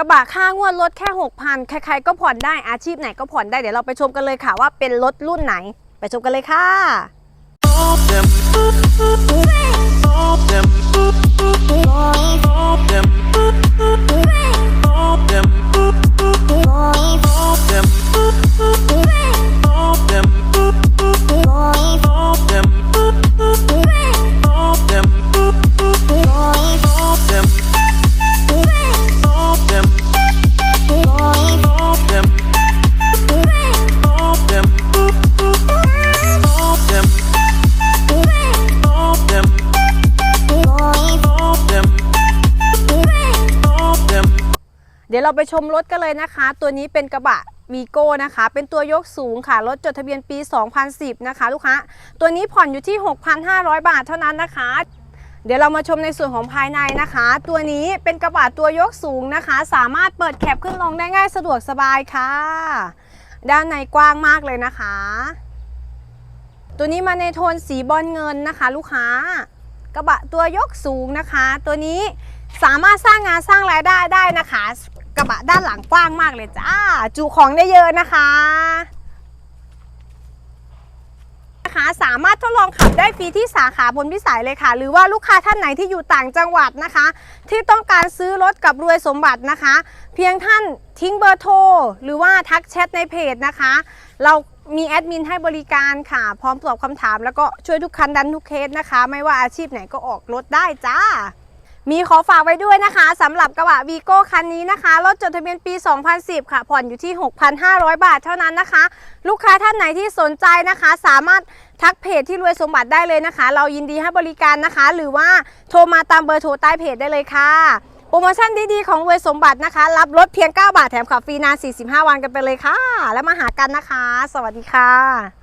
ระบะค่างวดรถแค่ 6,000 ใครๆก็ผ่อนได้อาชีพไหนก็ผ่อนได้เดี๋ยวเราไปชมกันเลยค่ะว่าเป็นรถรุ่นไหน ไปชมกันเลยค่ะ เดี๋ยวเราไปชมรถกันเลยนะคะ ตัวนี้เป็นกระบะวีโก้นะคะ เป็นตัวยกสูงค่ะ รถจดทะเบียนปี 2010 นะคะ ลูกค้า ตัวนี้ผ่อนอยู่ที่ 6,500 บาทเท่านั้นนะคะ เดี๋ยวเรามาชมในส่วนของภายในนะคะ ตัวนี้เป็นกระบะตัวยกสูงนะคะ สามารถเปิดแคปขึ้นลงได้ง่ายสะดวกสบายค่ะ ด้านในกว้างมากเลยนะคะ ตัวนี้มาในโทนสีบอลเงินนะคะ ลูกค้า กระบะตัวยกสูงนะคะ ตัวนี้สามารถสร้างงานสร้างรายได้ได้นะคะกระ บะด้านหลังกว้างมากเลยจ้า จุของได้เยอะนะคะนะคะสามารถทดลองขับได้ฟรีที่สาขาพลพิสัยเลยค่ะ หรือว่าลูกค้าท่านไหนที่อยู่ต่างจังหวัดนะคะ ที่ต้องการซื้อรถกับรวยสมบัตินะคะ เพียงท่านทิ้งเบอร์โทร หรือว่าทักแชทในเพจนะคะ เรามีแอดมินให้บริการค่ะ พร้อมตอบคำถามแล้วก็ช่วยทุกคันดันทุกเคสนะคะ ไม่ว่าอาชีพไหนก็ออกรถได้จ้า มีขอฝากไว้ด้วยนะคะสำหรับกระบะวีโก้คันนี้นะคะรถจดทะเบียนปี 2010 ค่ะ ผ่อนอยู่ที่ 6,500 บาทเท่านั้นนะคะ ลูกค้าท่านไหนที่สนใจนะคะ สามารถทักเพจที่รวยสมบัติได้เลยนะคะ เรายินดีให้บริการนะคะ หรือว่าโทรมาตามเบอร์โทรใต้เพจได้เลยค่ะ โปรโมชั่นดีๆ ของรวยสมบัตินะคะ รับรถเพียง 9 บาทแถมขับฟรีนาน 45 วันกันไปเลยค่ะ แล้วมาหากันนะคะ สวัสดีค่ะ